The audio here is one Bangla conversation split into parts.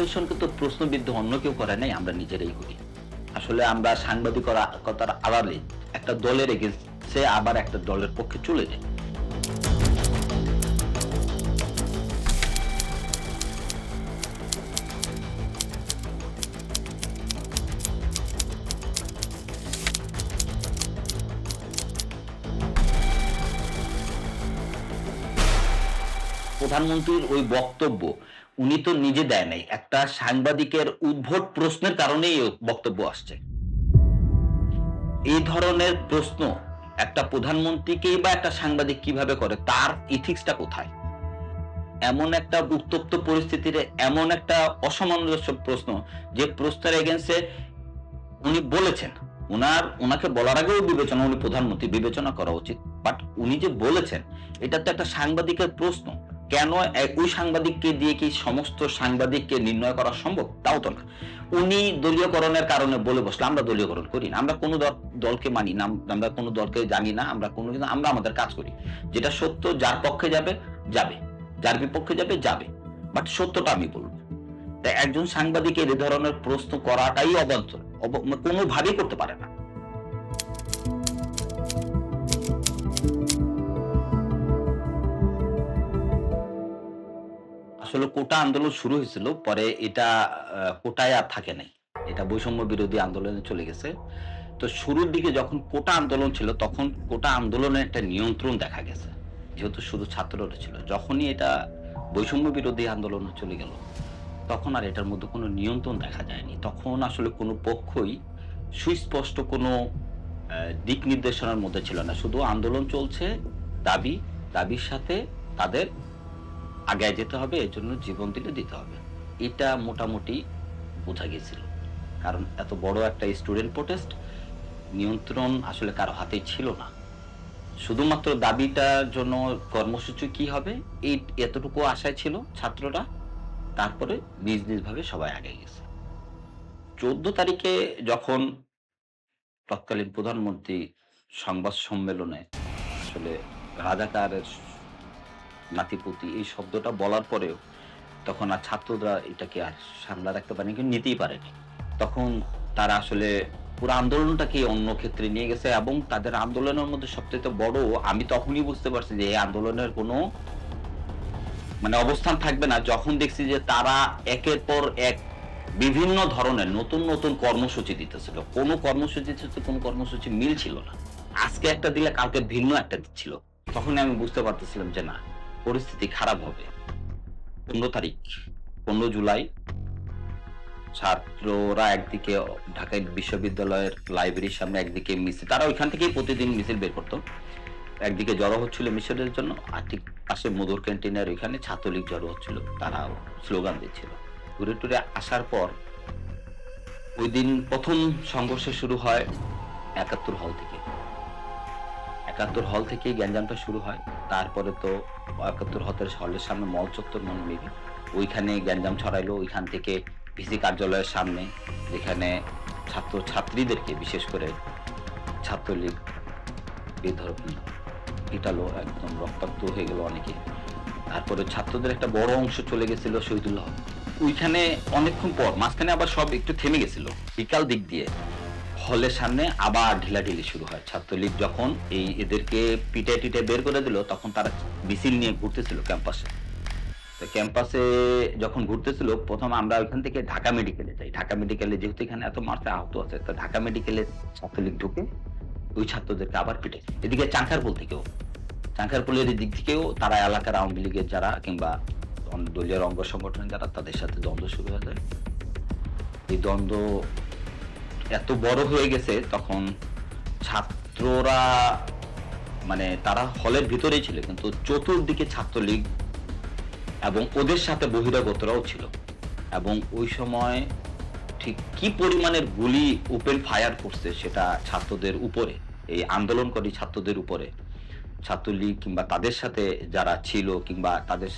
প্রফেশনকে তো প্রশ্নবিদ্ধ অন্য কেউ করে নাই, আমরা নিজেরাই করি। আসলে আমরা সাংবাদিকতার আড়ালে একটা দলের এগেন্সে আবার একটা দলের পক্ষে চলে যাই। প্রধানমন্ত্রীর ওই বক্তব্য উনি তো নিজে দেয় নাই। একটা সাংবাদিকের উদ্ভট প্রশ্নের কারণেই বক্তব্য আসছে। এই ধরনের প্রশ্ন একটা প্রধানমন্ত্রীকেই বা একটা সাংবাদিক কীভাবে করে, তার ইথিক্সটা কোথায়? এমন একটা উত্তপ্ত পরিস্থিতিতে এমন একটা অসামঞ্জস্য প্রশ্ন যে প্রশ্নের এগেন্সে উনি বলেছেন। ওনার ওনাকে বলার আগেও বিবেচনা, উনি প্রধানমন্ত্রী, বিবেচনা করা উচিত। বাট উনি যে বলেছেন এটা তো একটা সাংবাদিকের প্রশ্ন। কেন ওই সাংবাদিককে দিয়ে কি সমস্ত সাংবাদিককে নির্ণয় করা সম্ভব? তাও তো না। উনি দলীয়করণের কারণে বলে বসলে, আমরা দলীয়করণ করি না, আমরা কোনো দলকে মানি না, আমরা কোনো দলকে জানি না, আমরা কোনো কিন্তু আমরা আমাদের কাজ করি। যেটা সত্য যার পক্ষে যাবে যাবে। যার বিপক্ষে যাবে যাবে। বাট সত্যটা আমি বলব। তাই একজন সাংবাদিকের এ ধরনের প্রশ্ন করাটাই অবান্তর। অব- কোনোভাবেই করতে পারে না। আসলে কোটা আন্দোলন শুরু হয়েছিল, পরে এটা কোটায় আর থাকে নাই। এটা বৈষম্য বিরোধী আন্দোলনে চলে গেছে। তো শুরুর দিকে যখন কোটা আন্দোলন ছিল, তখন কোটা আন্দোলনের একটা নিয়ন্ত্রণ দেখা গেছে, যেহেতু শুধু ছাত্ররা ছিল। যখনই এটা বৈষম্য বিরোধী আন্দোলনে চলে গেল, তখন আর এটার মধ্যে কোনো নিয়ন্ত্রণ দেখা যায়নি। তখন আসলে কোনো পক্ষই সুস্পষ্ট কোনো দিক নির্দেশনার মধ্যে ছিল না। শুধু আন্দোলন চলছে, দাবি, দাবির সাথে তাদের আগায় যেতে হবে এর জন্য জীবন দিলে দিতে হবে। এটা মোটামুটি বোঝা গেছিল। কারণ এত বড় একটা স্টুডেন্ট প্রোটেস্ট নিয়ন্ত্রণ আসলে কারও হাতেই ছিল না। শুধুমাত্র দাবিটার জন্য কর্মসূচি কি হবে, এই এতটুকু আশায় ছিল ছাত্ররা। তারপরে নিজ নিজ ভাবে সবাই আগে গেছে। চোদ্দ তারিখে যখন তৎকালীন প্রধানমন্ত্রী সংবাদ সম্মেলনে আসলে রাজাকারের নাতিপুতি, এই শব্দটা বলার পরেও তখন আর ছাত্ররা এটাকে আর সামলা রাখতে পারেনি কিন্তু নিতেই পারেনি। তখন তারা আসলে পুরো আন্দোলনটাকে অন্য ক্ষেত্রে নিয়ে গেছে এবং তাদের আন্দোলনের মধ্যে সবচেয়ে বড়, আমি তখনই বুঝতে পারছি যে এই আন্দোলনের কোনো মানে অবস্থান থাকবে না। যখন দেখছি যে তারা একের পর এক বিভিন্ন ধরনের নতুন নতুন কর্মসূচি দিতেছিল। কোনো কর্মসূচির সাথে কোনো কর্মসূচি মিল ছিল না। আজকে একটা দিলে, কালকে ভিন্ন একটা দিচ্ছিল। তখন আমি বুঝতে পারতেছিলাম যে না পরিস্থিতি খারাপ হবে। পনেরো তারিখ, পনেরো জুলাই, ছাত্ররা একদিকে ঢাকা বিশ্ববিদ্যালয়ের লাইব্রেরির সামনে, একদিকে মিছিল, তারা ওইখান থেকেই প্রতিদিন মিছিল বের করতো। একদিকে জড়ো হচ্ছিল মিছিলের জন্য, আর ঠিক পাশে মধুর ক্যান্টিনের ওইখানে ছাত্রলীগ জড়ো হচ্ছিল তারা স্লোগান দিচ্ছিল। ঘুরে টুরে আসার পর, ওই দিন প্রথম সংঘর্ষ শুরু হয় একাত্তর হল থেকে। একাত্তর হল থেকে গ্যাঞ্জামটা শুরু হয়। তারপরে তো একাত্তর হতের হলের সামনে মল চত্বর মনে নেবে ওইখানে গ্যাঞ্জাম ছড়াইলো, ওইখান থেকে ভিসি কার্যালয়ের সামনে, যেখানে ছাত্র ছাত্রীদেরকে বিশেষ করে ছাত্রলীগ বেধর পিটালো, একদম রক্তাক্ত হয়ে গেল অনেকে। তারপরে ছাত্রদের একটা বড় অংশ চলে গেছিল শহীদুল্লাহ ওইখানে অনেকক্ষণ পর, মাঝখানে আবার সব একটু থেমে গেছিল, বিকাল দিক দিয়ে। হলের সামনে আবার ঢিলাঢিলি শুরু হয়। ছাত্রলীগ যখন এই এদেরকে পিটে টিটে বের করে দিল, তখন তারা মিছিল নিয়ে ঘুরতেছিল ক্যাম্পাসে। তো ক্যাম্পাসে যখন ঘুরতেছিল, প্রথম আমরা ওইখান থেকে ঢাকা মেডিকেলে যাই। ঢাকা মেডিকেলে যেহেতু এখানে এত মারতে আহত আছে, তো ঢাকা মেডিকেলে ছাত্রলীগ ঢুকে ওই ছাত্রদেরকে আবার পিটে এদিকে চাঙ্কারপুল থেকেও। চাঙ্কারপুলের দিক থেকেও তারা এলাকার আওয়ামী লীগের যারা কিংবা দলীয় অঙ্গ সংগঠন যারা, তাদের সাথে দ্বন্দ্ব শুরু হয়ে যায়। এই দ্বন্দ্ব এত বড় হয়ে গেছে, তখন ছাত্ররা মানে তারা হলের ভিতরেই ছিল, কিন্তু চতুর্দিকে ছাত্রলীগ এবং ওদের সাথে বহিরাগতরাও ছিল। এবং ওই সময় ঠিক কি পরিমাণের গুলি ওপেন ফায়ার করছে সেটা ছাত্রদের উপরে, এই আন্দোলনকারী ছাত্রদের উপরে, ছাত্রলীগ কিংবা তাদের সাথে যারা ছিল কিংবা তাদের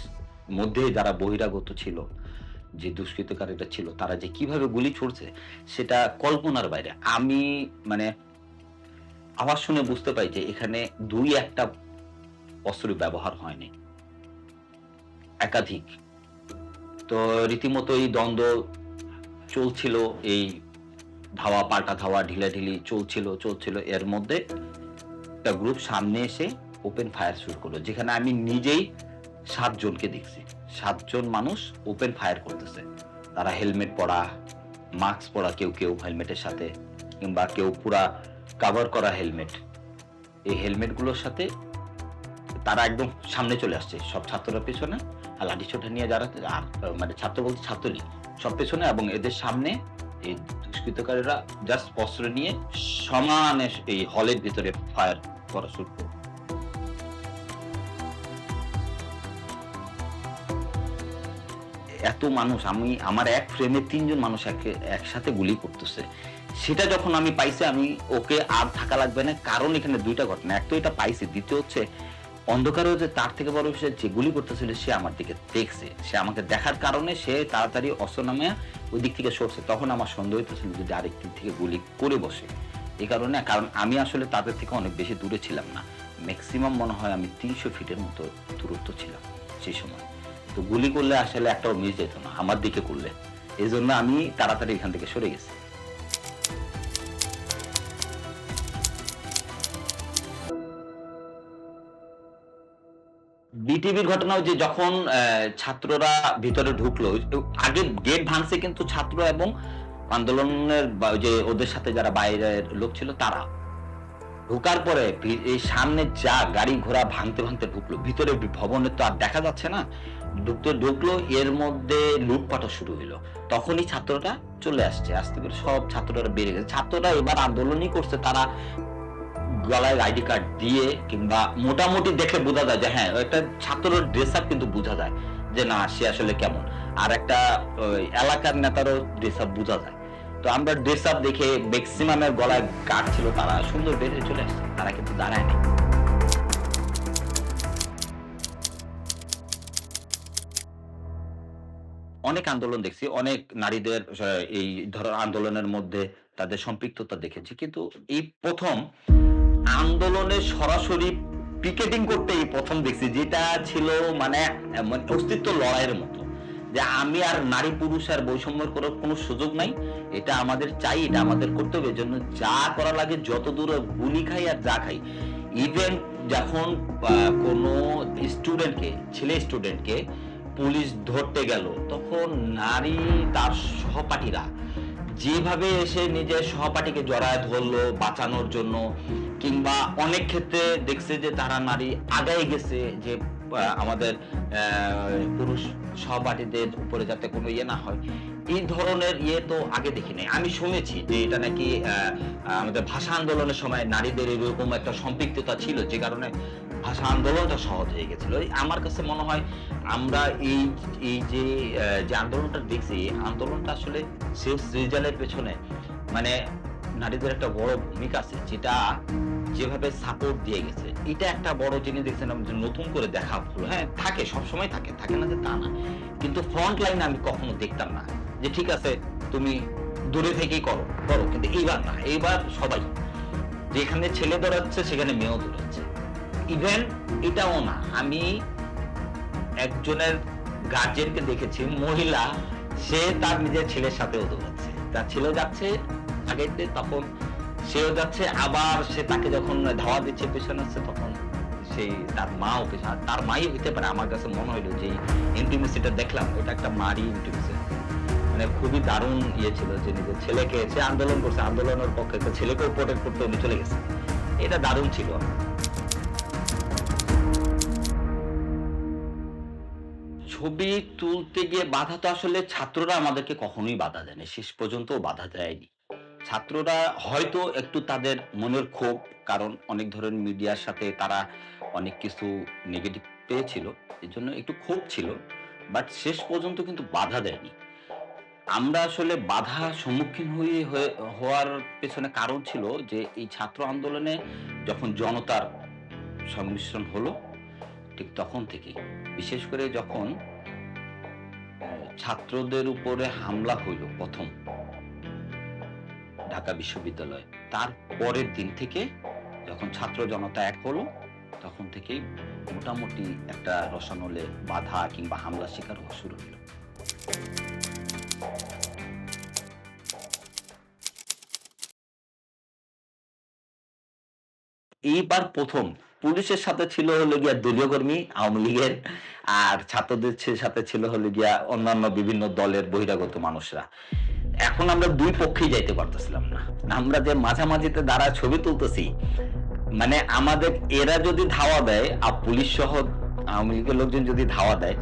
মধ্যে যারা বহিরাগত ছিল যে দুষ্কৃতকারীরা ছিল, তারা যে কীভাবে গুলি ছুড়ছে, সেটা কল্পনার বাইরে। আমি মানে আওয়াজ শুনে বুঝতে পাই যে এখানে দুই একটা অস্ত্র ব্যবহার হয়নি। একাধিক। তো রীতিমতো এই দ্বন্দ্ব চলছিল, এই ধাওয়া, পাল্টা ধাওয়া, ঢিলাঢিলি চলছিল চলছিল। এর মধ্যে একটা গ্রুপ সামনে এসে ওপেন ফায়ার শুরু করল, যেখানে আমি নিজেই সাতজনকে দেখছি। সাতজন মানুষ ওপেন ফায়ার করতেছে। তারা হেলমেট পরা মাস্ক পরা, কেউ কেউ হেলমেটের সাথে, কিংবা কেউ পুরা কাভার করা হেলমেট এই হেলমেটগুলোর সাথে তারা একদম সামনে চলে আসছে। সব ছাত্ররা পেছনে আর লাঠি ছোটা নিয়ে যারা মানে ছাত্র বলতে ছাত্রলীগ, সব পেছনে এবং এদের সামনে এই দুষ্কৃতকারীরা জাস্ট অস্ত্র নিয়ে সমানে এই হলের ভিতরে ফায়ার করা শুরু করল। এত মানুষ, আমি, আমার এক ফ্রেমে তিনজন মানুষ এক- একসাথে গুলি করতেছে। সেটা যখন আমি পাইছি, আমি ওকে আর থাকা লাগবে না। কারণ এখানে দুইটা ঘটনা। এক তো এটা পাইছি, দ্বিতীয় হচ্ছে, অন্ধকারে যে তার থেকে বড় বিষয় যে গুলি করতেছিল, সে আমার দিকে দেখছে। সে আমাকে দেখার কারণে সে তাড়াতাড়ি অস্ত্র নামে ওই দিক থেকে সরছে। তখন আমার সন্দেহ হইতেছিল যদি আরেক দিক থেকে গুলি করে বসে। এই কারণে, কারণ আমি আসলে তাদের থেকে অনেক বেশি দূরে ছিলাম না। ম্যাক্সিমাম মনে হয় আমি তিনশো ফিটের মতো দূরত্ব ছিলাম সেই সময়। তো গুলি করলে আসলে একটাও মিস যেত না, আমার দিকে করলে। এই জন্য আমি তাড়াতাড়ি এখান থেকে সরে গেছি। বিটিভির ঘটনা যে যখন ছাত্ররা ভিতরে ঢুকলো আগে গেট ভাঙছে কিন্তু ছাত্র এবং আন্দোলনের যে ওদের সাথে যারা বাইরের লোক ছিল তারা। ঢোকার পরে এই সামনে যা গাড়ি ঘোড়া ভাঙতে ভাঙতে ঢুকলো, ভিতরে ভবনে তো আর দেখা যাচ্ছে না, ঢুকতে ঢুকলো, এর মধ্যে লুটপাটও শুরু হলো তখনই ছাত্ররা চলে আসছে, আসতে করে সব ছাত্ররা বেড়ে গেছে। ছাত্ররা এবার আন্দোলনই করছে, তারা গলায় আইডি কার্ড দিয়ে কিংবা মোটামুটি দেখে বোঝা যায় যে হ্যাঁ একটা ছাত্রের ড্রেস আপ কিন্তু বোঝা যায় যে না, সে আসলে কেমন। আর একটা এলাকার নেতারও ড্রেস আপ বোঝা যায়। তো আমরা ড্রেস আপ দেখে ম্যাক্সিমামের গলায় কাট ছিল তারা। সুন্দর হয়ে চলে আসছে, তারা কিন্তু দাঁড়ায় নাই। অনেক আন্দোলন দেখছি, অনেক নারীদের এই ধর আন্দোলনের মধ্যে তাদের সম্পৃক্ততা দেখেছি। কিন্তু এই প্রথম আন্দোলনে সরাসরি পিকেটিং করতে এই প্রথম দেখছি, যেটা ছিল মানে অস্তিত্ব লড়াইয়ের মতো। যে আমি আর নারী পুরুষ আর বৈষম্যের করার কোনো সুযোগ নাই। এটা আমাদের চাই, এটা আমাদের কর্তব্য। এর জন্য যা করা লাগে, যত দূর গুলি খাই আর যা খাই। ইভেন যখন কোনো স্টুডেন্টকে ছেলে স্টুডেন্টকে পুলিশ ধরতে গেল, তখন নারী তার সহপাঠীরা যেভাবে এসে নিজের সহপাঠীকে জড়ায় ধরলো বাঁচানোর জন্য, কিংবা অনেক ক্ষেত্রে দেখছে যে তারা নারী আগায় গেছে, যে আমাদের পুরুষ সহপাঠীদের উপরে যাতে কোনো ইয়ে না হয়। এই ধরনের ইয়ে তো আগে দেখিনি আমি শুনেছি যে এটা নাকি আমাদের ভাষা আন্দোলনের সময় নারীদের এরকম একটা সম্পৃক্ততা ছিল, যে কারণে ভাষা আন্দোলনটা সহজ হয়ে গেছিল। আমার কাছে মনে হয় আমরা এই এই যে যে আন্দোলনটা দেখছি আন্দোলনটা আসলে শেষ রেজাল্টের পেছনে মানে নারীদের একটা বড় ভূমিকা আছে, যেটা যেভাবে সাপোর্ট দিয়ে গেছে। এটা একটা বড় জিনিস দেখছেন যে নতুন করে দেখা হলো। হ্যাঁ থাকে সব সময় থাকে থাকে না যে তা না। কিন্তু ফ্রন্ট লাইনে আমি কখনো দেখতাম না যে ঠিক আছে, তুমি দূরে থেকেই করো করো। কিন্তু এইবার না, এইবার সবাই যেখানে ছেলে দৌড়াচ্ছে, সেখানে মেয়েও দৌড়াচ্ছে। ইভেন এটাও না, আমি একজনের গার্জেনকে দেখেছি, মহিলা, সে তার নিজের ছেলের সাথেও দৌড়াচ্ছে। তার ছেলে যাচ্ছে আগেতে তখন সেও যাচ্ছে, আবার সে তাকে যখন ধাওয়া দিচ্ছে পেছনে আসছে, তখন সেই তার মাও পেছনে তার মাই হইতে পারে, আমার কাছে মনে হইল যে ইন্টিমেসিটা দেখলাম, ওটা একটা মারি ইন্টিমেসি মানে খুবই দারুণ ইয়ে ছিল যে নিজের ছেলেকে সে আন্দোলন করছে, আন্দোলনের পক্ষে একটা ছেলেকেও প্রোটেক্ট করতে উনি চলে গেছে। এটা দারুণ ছিল। ছবি তুলতে গিয়ে বাধা তো আসলে ছাত্ররা আমাদেরকে কখনোই বাধা দেয়নি শেষ পর্যন্ত বাধা দেয়নি। ছাত্ররা হয়তো একটু তাদের মনের ক্ষোভ, কারণ অনেক ধরনের মিডিয়ার সাথে তারা অনেক কিছু নেগেটিভ পেয়েছিল, এর জন্য একটু ক্ষোভ ছিল বাট শেষ পর্যন্ত কিন্তু বাধা দেয়নি। আমরা আসলে বাধা সম্মুখীন হয়ে হওয়ার পেছনে কারণ ছিল যে এই ছাত্র আন্দোলনে যখন জনতার সংমিশ্রণ হলো, ঠিক তখন থেকেই বিশেষ করে যখন ছাত্রদের উপরে হামলা হইল প্রথম। ঢাকা বিশ্ববিদ্যালয়ে। তার পরের দিন থেকে যখন ছাত্র জনতা এক হলো, তখন থেকেই মোটামুটি একটা রসানলে বাধা কিংবা হামলা শিকার হওয়া শুরু হলো। এইবার প্রথম পুলিশের সাথে ছিল হলো গিয়া দলীয় কর্মী, আওয়ামী লীগের, আর ছাত্রদের সাথে ছিল হলো গিয়া অন্যান্য বিভিন্ন দলের বহিরাগত মানুষরা। এখন আমরা দুই পক্ষেই যাইতে পারতেছিলাম না। আমরা যে মাঝামাঝিতে দাঁড়া ছবি তুলতেছি মানে আমাদের এরা যদি ধাওয়া দেয় আর পুলিশ সহ আওয়ামী লীগের লোকজন যদি ধাওয়া দেয়,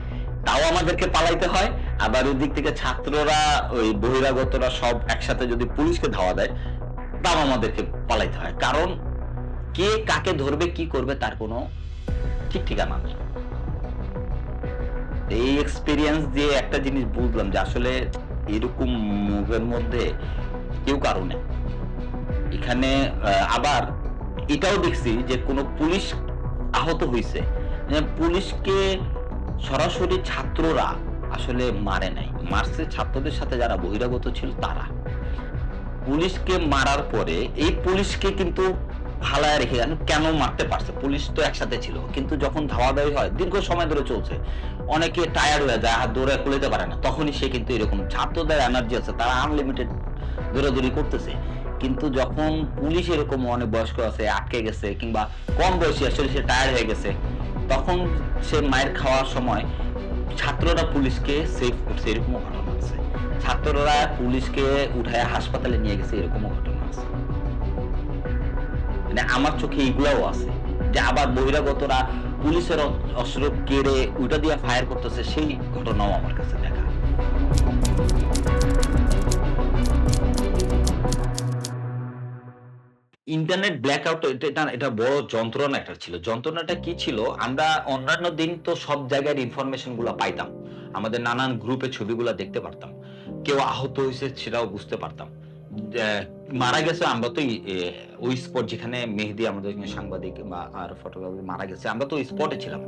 তাও আমাদেরকে পালাইতে হয়। আবার ওই দিক থেকে ছাত্ররা, ওই বহিরাগতরা সব একসাথে যদি পুলিশকে ধাওয়া দেয়, তাও আমাদেরকে পালাইতে হয়। কারণ কে কাকে ধরবে, কি করবে তার কোনো ঠিক ঠিকানা নেই। এই এক্সপিরিয়েন্স দিয়ে একটা জিনিস বুঝলাম যে আসলে এরকম মুভের মধ্যে কেউ কারও নেই। এখানে আবার এটাও দেখছি যে কোনো পুলিশ আহত হয়েছে। পুলিশকে সরাসরি ছাত্ররা আসলে মারে নাই। মারছে ছাত্রদের সাথে যারা বহিরাগত ছিল তারা। পুলিশকে মারার পরে এই পুলিশকে কিন্তু ফালায় রেখে গেল কেন মারতে পারছে? পুলিশ তো একসাথে ছিল, কিন্তু যখন ধাওয়া দাওয়ি হয়, দীর্ঘ সময় ধরে চলছে, অনেকে টায়ার্ড হয়ে যায়, হাত দৌড়ে খুলেতে পারে না, তখনই সে কিন্তু এরকম ছাত্রদের এনার্জি আছে, তারা আনলিমিটেড দৌড়াদৌড়ি করতেছে। কিন্তু যখন পুলিশ এরকম অনেক বয়স্ক আছে, আটকে গেছে, কিংবা কম বয়সী আসলে সে টায়ার্ড হয়ে গেছে, তখন সে মায়ের খাওয়ার সময় ছাত্ররা পুলিশকে সেভ করছে, এরকমও ঘটনা আছে। ছাত্ররা পুলিশকে উঠায়, হাসপাতালে নিয়ে গেছে, এরকমও ঘটনা মানে আমার চোখে এইগুলাও আছে। যে আবার বহিরাগতরা পুলিশের অস্ত্র কেড়ে ওইটা দিয়ে ফায়ার করতেছে, সেই ঘটনাও আমার কাছে দেখা। ইন্টারনেট ব্ল্যাক আউট এটা এটা বড় যন্ত্রণা একটা ছিল। যন্ত্রণাটা কি ছিল? আমরা অন্যান্য দিন তো সব জায়গার ইনফরমেশনগুলো পাইতাম। আমাদের নানান গ্রুপে ছবিগুলো দেখতে পারতাম। কেউ আহত হয়েছে সেটাও বুঝতে পারতাম। মারা গেছে আমরা তো ওই স্পট যেখানে মেহেদি আমাদের সাংবাদিক বা আর ফটোগ্রাফার মারা গেছে আমরা তো ওই স্পটে ছিলাম।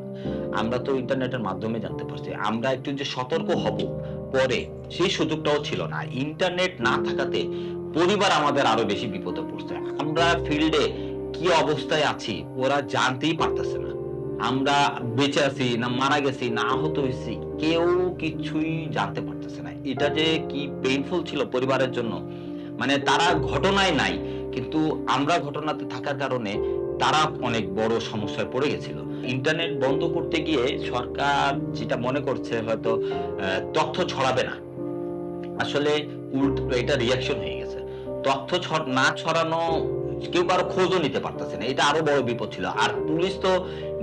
আমরা তো ইন্টারনেটের মাধ্যমে জানতে পারছি। আমরা একটু যে সতর্ক হব পরে, সেই সুযোগটাও ছিল না। ইন্টারনেট না থাকাতে পরিবার আমাদের আরও বেশি বিপদে পড়ছে। আমরা ফিল্ডে কি অবস্থায় আছি, ওরা জানতেই পারতেছে না। আমরা বেঁচে আছি, না মারা গেছি, না আহত হয়েছি, কেউ কিছুই জানতে পারতেছে না। এটা যে কি পেইনফুল ছিল পরিবারের জন্য মানে তারা ঘটনায় নাই, কিন্তু আমরা ঘটনাতে থাকার কারণে তারা অনেক বড় সমস্যায় পড়ে গেছিল। ইন্টারনেট বন্ধ করতে গিয়ে সরকার যেটা মনে করছে হয়তো তথ্য ছড়াবে না। আসলে উল্টো এটা রিয়াকশন হয়ে গেছে। তথ্য না ছড়ানো কেউ কারও খোঁজও নিতে পারতেছে না। এটা আরও বড় বিপদ ছিল। আর পুলিশ তো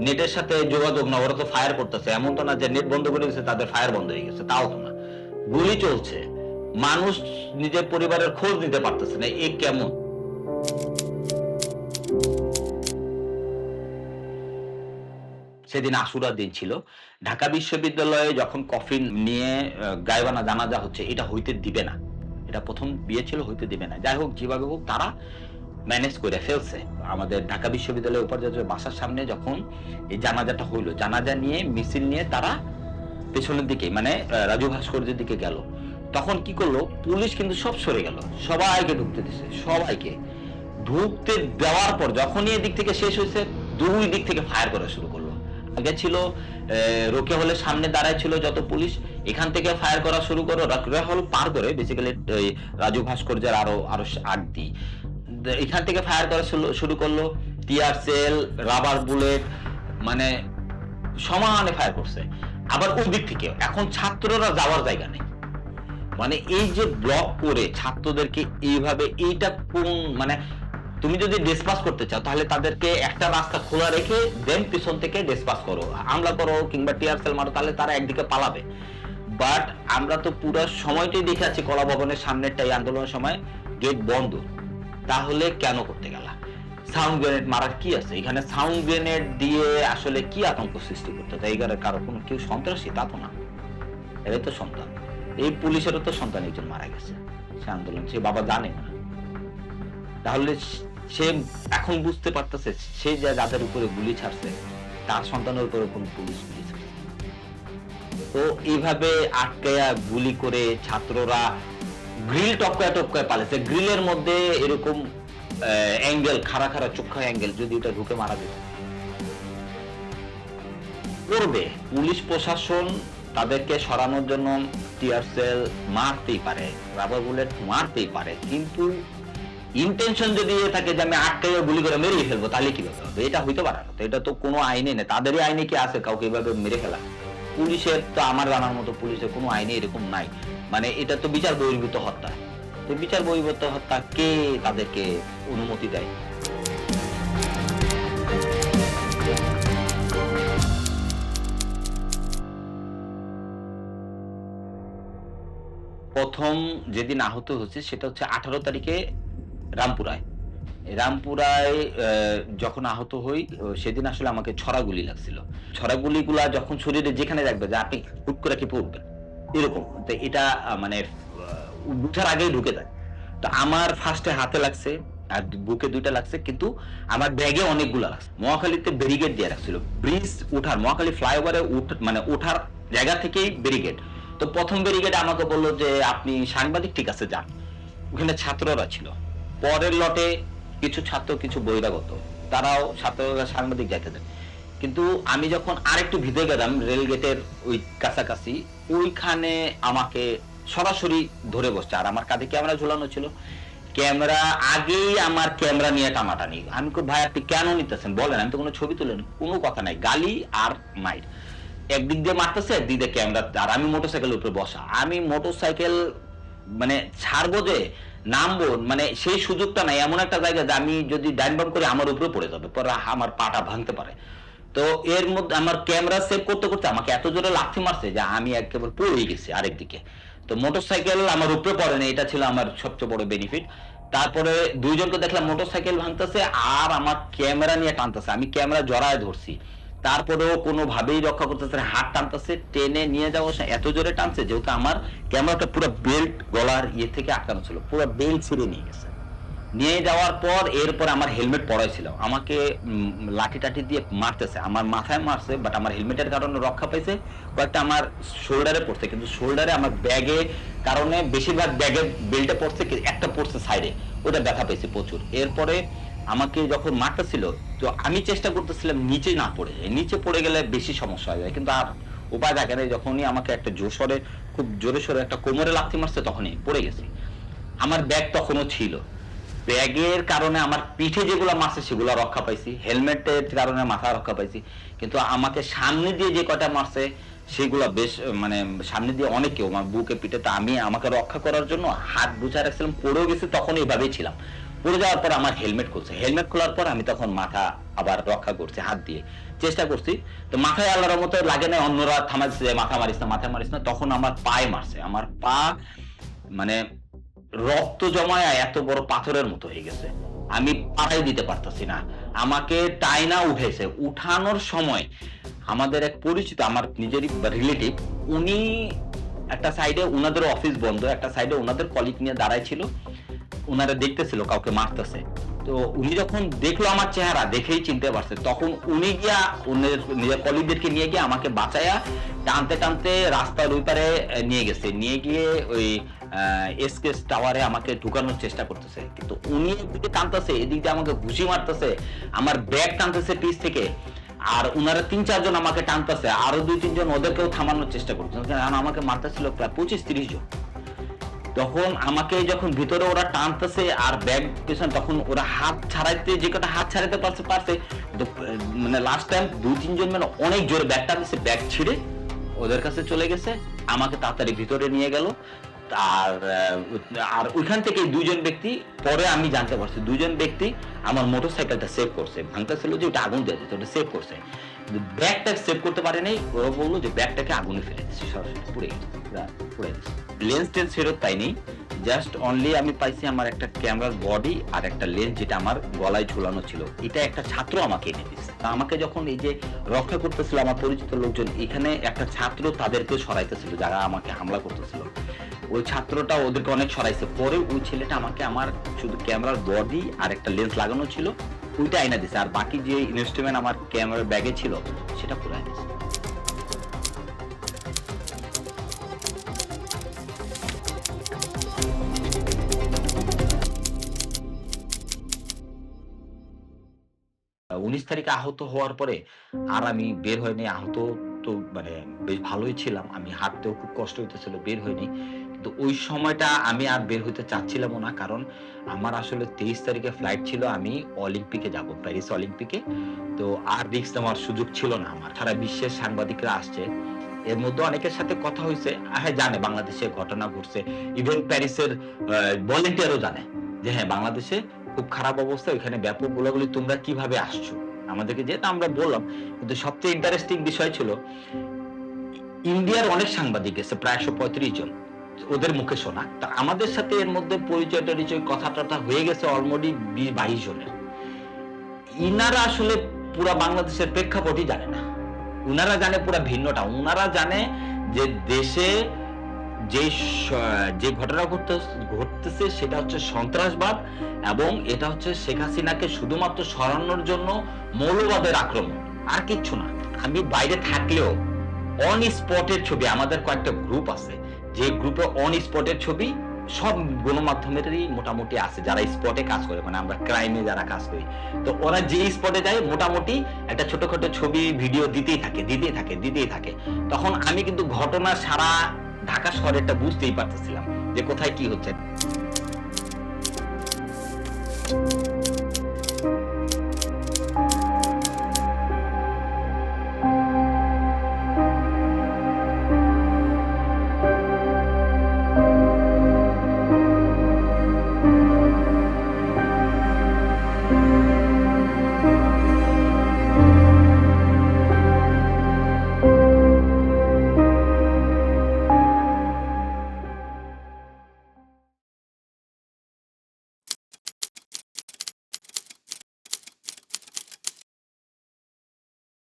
নেটের সাথে যোগাযোগ না, ওরা তো ফায়ার করতেছে। এমন তো না যে নেট বন্ধ করে দিয়েছে, তাদের ফায়ার বন্ধ হয়ে গেছে। তাও তো না। গুলি চলছে। মানুষ নিজের পরিবারের খোঁজ নিতে পারতেছে না, এ কেমন? সেদিন আশুরা দিন ছিল। ঢাকা বিশ্ববিদ্যালয়ে যখন কফিন নিয়ে গায়বানা জানাজা হচ্ছে, এটা হইতে দিবে না। এটা প্রথম বিয়ে ছিল, হইতে দিবে না। যাই হোক, যেভাবে হোক, তারা ম্যানেজ করে ফেলছে। আমাদের ঢাকা বিশ্ববিদ্যালয়ের উপাচার্যের বাসার সামনে যখন এই জানাজাটা হইল, জানাজা নিয়ে, মিছিল নিয়ে তারা পেছনের দিকে মানে রাজু ভাস্কর্যের দিকে গেল। তখন কি করল? পুলিশ কিন্তু সব সরে গেল। সবাইকে ঢুকতে দিছে, সবাইকে। ঢুকতে দেওয়ার পর যখনই এদিক থেকে শেষ হয়েছে, দুই দিক থেকে ফায়ার করা শুরু করল। আগে ছিল রোকে হলে সামনে দাঁড়ায় ছিল যত পুলিশ, এখান থেকে ফায়ার করা শুরু করো রোকেয়া হল পার করে বেসিক্যালি রাজু ভাস্কর্যের আরও আরও আট দি, এখান থেকে ফায়ার করা শুরু- শুরু করল টিয়ার সেল রাবার বুলেট মানে সমানে ফায়ার করছে। আবার ওই দিক থেকে, এখন ছাত্ররা যাওয়ার জায়গা নেই। মানে এই যে ব্লক করে ছাত্রদেরকে এইভাবে এইটা কোন মানে তুমি যদি ডিসপাস করতে চাও, তাহলে তাদেরকে একটা রাস্তা খোলা রেখে দেন পিছন থেকে ডিসপাস করো। হামলা করো কিংবা টিয়ার সেল মারো, তাহলে তারা একদিকে পালাবে। বাট আমরা তো পুরো সময়টাই দেখে আছি কলা ভবনের সামনেরটাই আন্দোলনের সময় গেট বন্ধ। তাহলে কেন করতে গেলা? সাউন্ড গ্রেনেড মারার কি আছে? এখানে সাউন্ড গ্রেনেড দিয়ে আসলে কি আতঙ্ক সৃষ্টি করতে এগারে কারও কোনো, কেউ সন্ত্রাসী? তা তো না। এরাই তো সন্তান। এই পুলিশেরও তো সন্তান একজন মারা গেছে। সে আন্দোলন, সে বাবা জানে না। তাহলে সে এখন বুঝতে পারতেছে, সে যা যাদের উপরে গুলি ছাড়ছে, তার সন্তানের উপরে কোন পুলিশ গুলি তো এইভাবে আটকায়া গুলি করে ছাত্ররা গ্রিল টপকায় টপকায় পালেছে গ্রিলের মধ্যে এরকম অ্যাঙ্গেল, খাড়া খাড়া চোখা অ্যাঙ্গেল, যদি ওটা ঢুকে মারা যেত। করবে। পুলিশ প্রশাসন তাদেরকে সরানোর জন্য টিয়ার সেল মারতেই পারে রাবার বুলেট মারতেই পারে, কিন্তু ইন্টেনশন যদি এ থাকে যে আমি আটকাইয়া গুলি করে মেরেই ফেলব, তাহলে কীভাবে হবে? এটা হইতে পারে না। তো এটা তো কোনো আইনে নেই। তাদেরই আইনে কি আছে? কাউকে এভাবে মেরে ফেলা? পুলিশের তো আমার জানার মতো পুলিশের কোনো আইনে এরকম নাই। মানে এটা তো বিচার বহির্ভূত হত্যা। তো বিচার বহির্ভূত হত্যা কে তাদেরকে অনুমতি দেয়? প্রথম যেদিন আহত হচ্ছে সেটা হচ্ছে আঠারো তারিখে রামপুরায়। রামপুরায় যখন আহত হই সেদিন আসলে আমাকে ছড়া গুলি লাগছিল। ছড়া গুলিগুলা যখন শরীরে যেখানে রাখবে, যে আপনি হুট করে কি পড়বেন এরকম। তো এটা মানে উঠার আগেই ঢুকে যায়। তো আমার ফার্স্টে হাতে লাগছে, আর বুকে দুইটা লাগছে, কিন্তু আমার ব্যাগে অনেকগুলো লাগছে। মহাখালীতে ব্যারিকেড দিয়ে রাখছিল ব্রিজ উঠার, মহাখালী ফ্লাইওভারে মানে ওঠার জায়গা থেকেই ব্যারিকেড তো প্রথম ব্যারিকেডে আমাকে বলল যে আপনি সাংবাদিক ঠিক আছে যান। ওখানে ছাত্ররা ছিল। পরের লটে কিছু ছাত্র কিছু বহিরাগত। তারাও ছাত্ররা সাংবাদিক যাইতে দেন। কিন্তু আমি যখন আরেকটু ভিতরে গেলাম রেল গেটের ওই কাছাকাছি ওইখানে আমাকে সরাসরি ধরে বসছে। আর আমার কাঁধে ক্যামেরা ঝুলানো ছিল। ক্যামেরা আগেই আমার ক্যামেরা নিয়ে টানাটানি। আমি কই, ভাই আপনি কেন নিতেছেন? বলেন আমি তো কোনো ছবি তুলেন। কোনো কথা নাই। গালি আর মাইর। একদিক দিয়ে মারতেছে একদিক দিয়ে ক্যামেরা আর আমি মোটরসাইকেলের উপরে বসা। আমি মোটরসাইকেল মানে ছাড়বো যে, নামবো মানে সেই সুযোগটা নাই। এমন একটা জায়গা যে আমি যদি ডাইন বাম করি আমার উপরে পড়ে যাবে, পরে আমার পাটা ভাঙতে পারে। তো এর মধ্যে আমার ক্যামেরা সেভ করতে করতে আমাকে এত জোরে লাথি মারছে যে আমি একেবারে পড়ে গেছি আরেক দিকে। তো মোটরসাইকেল আমার উপরে পড়ে না এটা ছিল আমার সবচেয়ে বড় বেনিফিট তারপরে দুইজনকে দেখলাম মোটরসাইকেল ভাঙতেছে, আর আমার ক্যামেরা নিয়ে টানতেছে। আমি ক্যামেরা জড়ায় ধরছি। তারপরেও কোনোভাবেই রক্ষা করতেছে না, হাত টানতেছে টেনে নিয়ে যাওয়া সে এত জোরে টানছে যেহেতু আমার ক্যামেরাটা পুরো বেল্ট গলার ইয়ে থেকে আটকানো ছিল পুরো বেল্ট ছিঁড়ে নিয়ে গেছে। নিয়ে যাওয়ার পর এরপর আমার হেলমেট পরাই ছিল। আমাকে লাঠি টাঠি দিয়ে মারতেছে। আমার মাথায় মারছে বাট আমার হেলমেটের কারণে রক্ষা পাইছে। কয়েকটা আমার শোল্ডারে পড়ছে কিন্তু শোল্ডারে আমার ব্যাগে কারণে বেশিরভাগ ব্যাগে বেল্টে পড়ছে একটা পড়ছে সাইডে ওটা ব্যথা পেয়েছে প্রচুর। এরপরে আমাকে যখন মারতেছিল, তো আমি চেষ্টা করতেছিলাম নিচে না পড়ে। যায় নিচে পড়ে গেলে বেশি সমস্যা হয়ে যায়। কিন্তু আর উপায় থাকে না, যখনই আমাকে একটা জোসরে খুব জোরে সোরে একটা কোমরে লাথি মারছে, তখনই পড়ে গেছি। আমার ব্যাগ তখনও ছিল। ব্যাগের কারণে আমার পিঠে যেগুলো মারছে, সেগুলো রক্ষা পাইছি। হেলমেটের কারণে মাথা রক্ষা পাইছি। কিন্তু আমাকে সামনে দিয়ে যে কটা মারছে, সেগুলো বেশ মানে সামনে দিয়ে অনেক আমার বুকে পিঠে তো আমি আমাকে রক্ষা করার জন্য হাত বুঝা রাখছিলাম, পড়েও গেছি তখন এইভাবেই ছিলাম। পড়ে যাওয়ার পর আমার হেলমেট খুলছে। হেলমেট খোলার পর আমি তখন মাথা আবার রক্ষা করছি, হাত দিয়ে। চেষ্টা করছি। তো মাথায় আল্লাহর মতো লাগে না অন্যরা থামাচ্ছে যে মাথা মারিস না, মাথা মারিস না। তখন আমার পায়ে মারছে। আমার পা মানে রক্ত জমায় এত বড় পাথরের মতো হয়ে গেছে। আমি পাড়াই দিতে পারতাছি না। আমাকে টাইনা উঠেছে। উঠানোর সময় আমাদের এক পরিচিত, আমার নিজেরই রিলেটিভ উনি একটা সাইডে ওনাদের অফিস বন্ধ, একটা সাইডে ওনাদের কলিগ নিয়ে দাঁড়ায় ছিল। উনারা দেখতেছিল, কাউকে মারতেছে। তো উনি যখন দেখল আমার চেহারা, দেখেই চিনতে পারছে। তখন উনি গিয়া উনের, নিজের কলিগদেরকে নিয়ে গিয়ে আমাকে বাঁচাইয়া টানতে টানতে রাস্তার ওই পারে নিয়ে গেছে। নিয়ে গিয়ে ওই এসকেস টাওয়ারে আমাকে ঢুকানোর চেষ্টা করতেছে। কিন্তু উনি একদিকে টানতেছে, এদিক দিয়ে আমাকে ঘুষি মারতেছে। আমার ব্যাগ টানতেছে পিস থেকে। আর উনারা তিন, চারজন আমাকে টানতেছে। আরও দুই, তিনজন ওদেরকেও থামানোর চেষ্টা করতেছে। আমাকে মারতেছিল প্রায় পঁচিশ, তিরিশ জন। তখন আমাকে যখন ভিতরে ওরা টানতেছে আর ব্যাগ পেছন, তখন ওরা হাত ছাড়াইতে, যে কটা হাত ছাড়াইতে পারছে পারছে। মানে লাস্ট টাইম দু তিনজন মানে অনেক জোরে ব্যাগটা দিচ্ছে ব্যাগ ছিঁড়ে ওদের কাছে চলে গেছে। আমাকে তাড়াতাড়ি ভিতরে নিয়ে গেল। আর আর ওইখান থেকে দুইজন ব্যক্তি, পরে আমি জানতে পারছি, দুইজন ব্যক্তি আমার মোটর সাইকেলটা সেভ করছে। ভাঙতেছিল যে ওটা আগুন দিয়ে দিত ওটা সেভ করছে। ব্যাগটা সেভ করতে পারে নাই, ওরা বলল যে ব্যাগটাকে আগুনে ফেলে দিচ্ছে সরাসরি পুড়ে পুড়ে লেন্স টেন্স ফেরত পাইনি জাস্ট অনলি আমি পাইছি আমার একটা ক্যামেরার বডি আর একটা লেন্স যেটা আমার গলায় ঝুলানো ছিল। এটা একটা ছাত্র আমাকে এনে দিচ্ছে তা আমাকে যখন এই যে রক্ষা করতেছিল আমার পরিচিত লোকজন, এখানে একটা ছাত্র তাদেরকে সরাইতেছিল, যারা আমাকে হামলা করতেছিল। ওই ছাত্রটা ওদেরকে অনেক সরাইছে। পরে ওই ছেলেটা আমাকে আমার শুধু ক্যামেরার বডি আর একটা লেন্স লাগানো ছিল, ওইটা আইনা দিছে। আর বাকি যে ইনস্ট্রুমেন্ট আমার ক্যামেরার ব্যাগে ছিল, সেটা পুরো দিছে। উনিশ তারিখে আহত হওয়ার পরে আর আমি বের হয়নি। আহত তো মানে বেশ ভালোই ছিলাম। আমি হাঁটতেও খুব কষ্ট হইতেছিল, বের হয়নি। কিন্তু ওই সময়টা আমি আর বের হইতে চাচ্ছিলাম না, কারণ আমার আসলে তেইশ তারিখে ফ্লাইট ছিল, আমি অলিম্পিকে যাব প্যারিস অলিম্পিকে তো আর রিক্স নেওয়ার সুযোগ ছিল না আমার। সারা বিশ্বের সাংবাদিকরা আসছে। এর মধ্যে অনেকের সাথে কথা হয়েছে হ্যাঁ জানে, বাংলাদেশে ঘটনা ঘটছে। ইভেন প্যারিসের ভলেন্টিয়ারও জানে যে হ্যাঁ বাংলাদেশে খুব খারাপ অবস্থা, ওইখানে ব্যাপক গোলাগুলি তোমরা কীভাবে আসছো? আমাদেরকে যেহেতু আমরা বললাম, কিন্তু সবচেয়ে ইন্টারেস্টিং বিষয় ছিল, ইন্ডিয়ার অনেক সাংবাদিক এসে প্রায় একশো পঁয়ত্রিশ জন। ওদের মুখে শোনা। তা আমাদের সাথে এর মধ্যে পরিচয় টরিচয় কথা টথা হয়ে গেছে অলরেডি বাইশ জনের। ইনারা আসলে পুরা বাংলাদেশের প্রেক্ষাপটই জানে না। উনারা জানে পুরা ভিন্নটা। উনারা জানে যে দেশে যে যে ঘটনা ঘটতে, ঘটতেছে, সেটা হচ্ছে সন্ত্রাসবাদ এবং এটা হচ্ছে শেখ হাসিনাকে শুধুমাত্র সরানোর জন্য মৌলবাদের আক্রমণ। আর কিচ্ছু না। আমি বাইরে থাকলেও অন স্পটের ছবি, আমাদের কয়েকটা গ্রুপ আছে। যে গ্রুপে অন স্পটের ছবি, সব গণমাধ্যমেরই মোটামুটি আছে, যারা স্পটে কাজ করে মানে আমরা ক্রাইমে যারা কাজ করি। তো ওরা যে স্পটে যায়, মোটামুটি একটা ছোটখাটো ছবি ভিডিও দিতেই থাকে দিতেই থাকে দিতেই থাকে। তখন আমি কিন্তু ঘটনা সারা ঢাকা শহরেরটা বুঝতেই পারতেছিলাম যে কোথায় কি হচ্ছে।